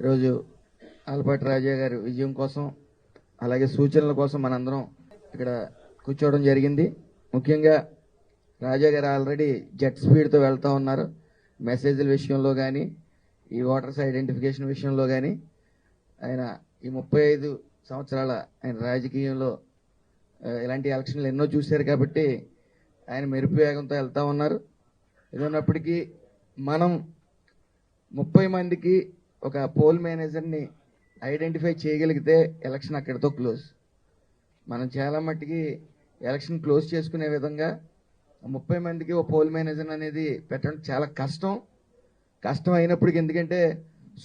ఈరోజు ఆలపాటి రాజా గారి విజయం కోసం అలాగే సూచనల కోసం మనందరం ఇక్కడ కూర్చోవడం జరిగింది. ముఖ్యంగా రాజా గారు ఆల్రెడీ జెట్ స్పీడ్తో వెళ్తూ ఉన్నారు. మెసేజ్ల విషయంలో కానీ ఈ ఓటర్స్ ఐడెంటిఫికేషన్ విషయంలో కానీ ఆయన ఈ ముప్పై ఐదు సంవత్సరాల ఆయన రాజకీయంలో ఇలాంటి ఎలక్షన్లు ఎన్నో చూశారు కాబట్టి ఆయన మెరుపు వేగంతో వెళ్తూ ఉన్నారు. ఇదన్నప్పటికీ మనం ముప్పై మందికి ఒక పోల్ మేనేజర్ని ఐడెంటిఫై చేయగలిగితే ఎలక్షన్ అక్కడితో క్లోజ్. మనం చాలా మట్టుకి ఎలక్షన్ క్లోజ్ చేసుకునే విధంగా ముప్పై మందికి ఒక పోల్ మేనేజర్ అనేది పెట్టడం చాలా కష్టం. కష్టం అయినప్పటికీ ఎందుకంటే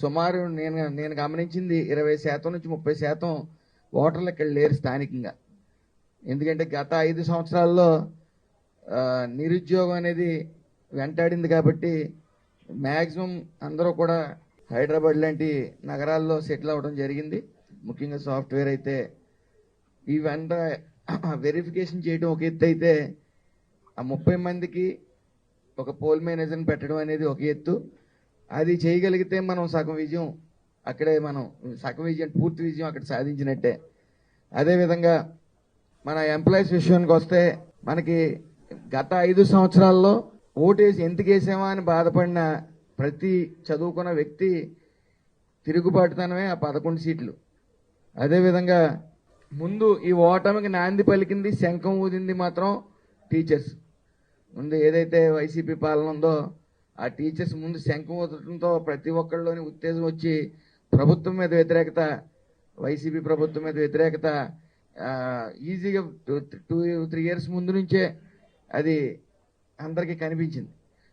సుమారు నేను నేను గమనించింది ఇరవై శాతం నుంచి ముప్పై శాతం ఓటర్లు ఇక్కడ లేరు స్థానికంగా. ఎందుకంటే గత ఐదు సంవత్సరాల్లో నిరుద్యోగం అనేది వెంటాడింది కాబట్టి మ్యాక్సిమం అందరూ కూడా హైదరాబాద్ లాంటి నగరాల్లో సెటిల్ అవ్వడం జరిగింది. ముఖ్యంగా సాఫ్ట్వేర్ అయితే ఇవంతా వెరిఫికేషన్ చేయడం ఒక ఎత్తు అయితే ఆ ముప్పై మందికి ఒక పోల్ మేనేజర్ని పెట్టడం అనేది ఒక ఎత్తు. అది చేయగలిగితే మనం సగం విజయం అక్కడే మనం సగం విజయం పూర్తి విజయం అక్కడ సాధించినట్టే. అదేవిధంగా మన ఎంప్లాయీస్ విషయానికి వస్తే మనకి గత ఐదు సంవత్సరాల్లో ఓటేసి ఎందుకు వేసామా అని బాధపడిన ప్రతి చదువుకున్న వ్యక్తి తిరుగుబాటుతనమే ఆ పదకొండు సీట్లు. అదేవిధంగా ముందు ఈ ఓటమికి నాంది పలికింది శంఖం ఊదింది మాత్రం టీచర్స్. ముందు ఏదైతే వైసీపీ పాలన ఉందో ఆ టీచర్స్ ముందు శంఖం ఊదటంతో ప్రతి ఒక్కళ్ళలోని ఉత్తేజం వచ్చి ప్రభుత్వం మీద వ్యతిరేకత వైసీపీ ప్రభుత్వం మీద వ్యతిరేకత ఈజీగా టూ టూ త్రీ ఇయర్స్ ముందు నుంచే అది అందరికీ కనిపించింది.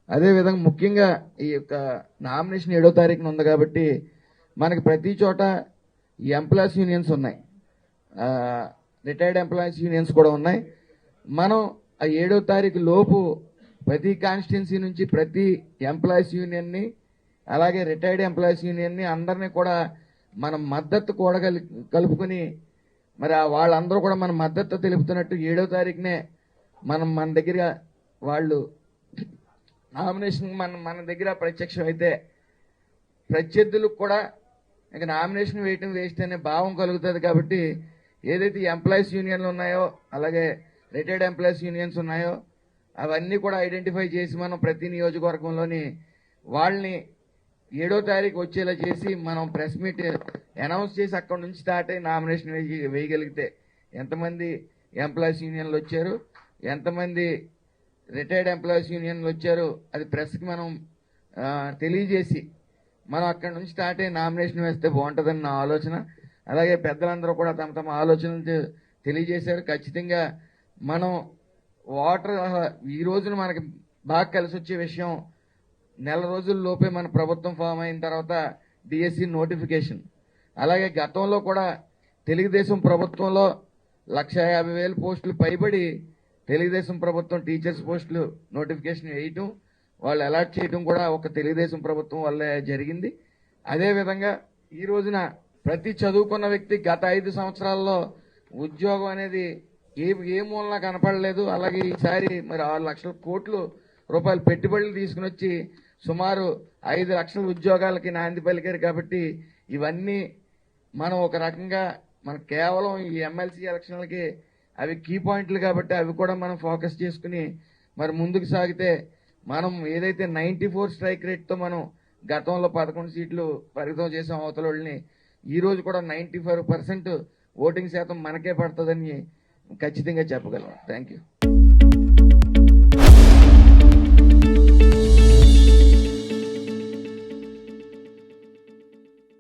అదేవిధంగా ముఖ్యంగా ఈ యొక్క నామినేషన్ ఏడో తారీఖున ఉంది కాబట్టి మనకి ప్రతి చోట ఎంప్లాయీస్ యూనియన్స్ ఉన్నాయి. రిటైర్డ్ ఎంప్లాయీస్ యూనియన్స్ కూడా ఉన్నాయి. మనం ఆ ఏడో తారీఖు లోపు ప్రతి కాన్స్టిట్యున్సీ నుంచి ప్రతి ఎంప్లాయీస్ యూనియన్ని అలాగే రిటైర్డ్ ఎంప్లాయీస్ యూనియన్ని అందరినీ కూడా మనం మద్దతు కూడా కలుపుకొని మరి ఆ వాళ్ళందరూ కూడా మన మద్దతు తెలుపుతున్నట్టు ఏడో తారీఖునే మనం మన దగ్గర వాళ్ళు నామినేషన్ మన మన దగ్గర ప్రత్యక్షం అయితే ప్రత్యర్థులకు కూడా ఇంకా నామినేషన్ వేయటం వేస్ట్ అనే భావం కలుగుతుంది కాబట్టి ఏదైతే ఎంప్లాయీస్ యూనియన్లు ఉన్నాయో అలాగే రిటైర్డ్ ఎంప్లాయీస్ యూనియన్స్ ఉన్నాయో అవన్నీ కూడా ఐడెంటిఫై చేసి మనం ప్రతి నియోజకవర్గంలోని వాళ్ళని ఏడో తారీఖు వచ్చేలా చేసి మనం ప్రెస్ మీట్ అనౌన్స్ చేసి అక్కడ నుంచి స్టార్ట్ అయ్యి నామినేషన్ వేయ వేయగలిగితే ఎంతమంది ఎంప్లాయీస్ యూనియన్లు వచ్చారు ఎంతమంది రిటైర్డ్ ఎంప్లాయీస్ యూనియన్లు వచ్చారు. అది ప్రెస్కి మనం తెలియజేసి మనం అక్కడ నుంచి స్టార్ట్ అయ్యి నామినేషన్ వేస్తే బాగుంటుందని నా ఆలోచన. అలాగే పెద్దలందరూ కూడా తమ తమ ఆలోచనలు తెలియజేశారు. ఖచ్చితంగా మనం వాటర్ ఈ రోజున మనకి బాగా కలిసి వచ్చే విషయం నెల రోజుల లోపే మన ప్రభుత్వం ఫామ్ అయిన తర్వాత డిఎస్సి నోటిఫికేషన్. అలాగే గతంలో కూడా తెలుగుదేశం ప్రభుత్వంలో లక్ష యాభై వేల పోస్టులు పైబడి తెలుగుదేశం ప్రభుత్వం టీచర్స్ పోస్టులు నోటిఫికేషన్ వేయటం వాళ్ళు అలాట్ చేయటం కూడా ఒక తెలుగుదేశం ప్రభుత్వం వల్లే జరిగింది. అదేవిధంగా ఈ రోజున ప్రతి చదువుకున్న వ్యక్తి గత ఐదు సంవత్సరాల్లో ఉద్యోగం అనేది ఏ ఏ మూలన కనపడలేదు. అలాగే ఈసారి మరి ఆరు లక్షల కోట్లు రూపాయలు పెట్టుబడులు తీసుకుని వచ్చి సుమారు ఐదు లక్షల ఉద్యోగాలకి నాంది పలికారు కాబట్టి ఇవన్నీ మనం ఒక రకంగా మన కేవలం ఈ ఎమ్మెల్సీ ఎలక్షన్లకి అవి కీ పాయింట్లు కాబట్టి అవి కూడా మనం ఫోకస్ చేసుకుని మరి ముందుకు సాగితే మనం ఏదైతే నైంటీ ఫోర్ స్ట్రైక్ రేట్తో మనం గతంలో పదకొండు సీట్లు పరిమితం చేసాం అవతల వాళ్ళని ఈ రోజు కూడా నైంటీ ఫైవ్ పర్సెంట్ ఓటింగ్ శాతం మనకే పడుతుందని ఖచ్చితంగా చెప్పగలం. Thank you